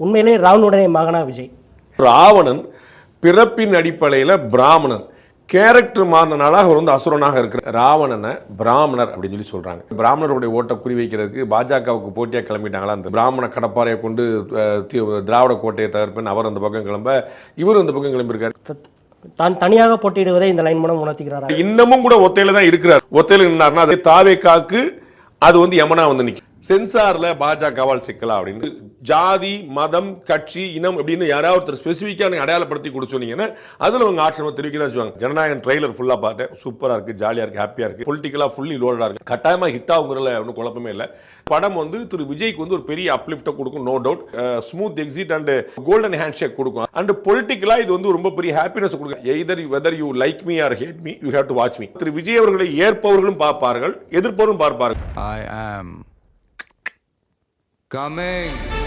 உண்மையிலே ராவனுடைய மகனா விஜய். ராவணன் பிறப்பின் அடிப்படையில் பிராமணன். கேரக்டர் மாறினால அவர் வந்து அசுரனாக இருக்கிறார். ராவணனை பிராமணர் அப்படின்னு சொல்லி சொல்றாங்க. பிராமணருடைய ஓட்டை குறி வைக்கிறதுக்கு பாஜகவுக்கு போட்டியாக கிளம்பிட்டாங்களா? அந்த பிராமண கடப்பாறையை கொண்டு திராவிட கோட்டையை தவிர்ப்பேன் அவர் அந்த பக்கம் கிளம்ப இவர் அந்த பக்கம் கிளம்பியிருக்காரு. தான் தனியாக போட்டியிடுவதை இந்த லைன் மூலம் உணர்த்திக்கிறாரா இன்னமும் கூட ஒத்தையில தான் இருக்கிறார். ஒத்தையில நின்னார்னா அது தாவேக்காக்கு அது வந்து யமனா வந்து நிற்கும் சென்சார்ல பாஜகவால் சிக்கலாம் அப்படின்னு. ஜாதி மதம் கட்சி இனம் அப்படின்னு யாராவது ஒருத்தர் ஸ்பெசிஃபிக்காக நீங்கள் அடையாளப்படுத்தி கொடுத்து சொன்னீங்கன்னா அதுல உங்க ஆட்சேபம் தெரிவிக்க தான் செய்வாங்க. ஜனநாயகன் ட்ரெய்லர் ஃபுல்லாக பார்த்தேன். சூப்பராக இருக்கு ஜாலியாக இருக்கு ஹாப்பியாக இருக்கு. பொலிட்டிக்கலா ஃபுல்லி லோடாக இருக்கு. கட்டாயமாக ஹிட் ஆகுங்கிறதுல ஒன்றும் குழப்பமே இல்லை. படம் வந்து திரு விஜய்க்கு வந்து ஒரு பெரிய அப்லிஃப்ட்டை கொடுக்கும் no doubt smooth exit and golden handshake கொடுக்கும். அண்ட் பொலிட்டிக்கலா இது வந்து ரொம்ப பெரிய ஹாப்பினஸ் கொடுக்கும். Either whether you like me or hate me you have to watch me திரு விஜய் அவர்களை ஏற்பவர்களும் பார்ப்பார்கள் எதிர்ப்பவரும் பார்ப்பார்கள். Coming.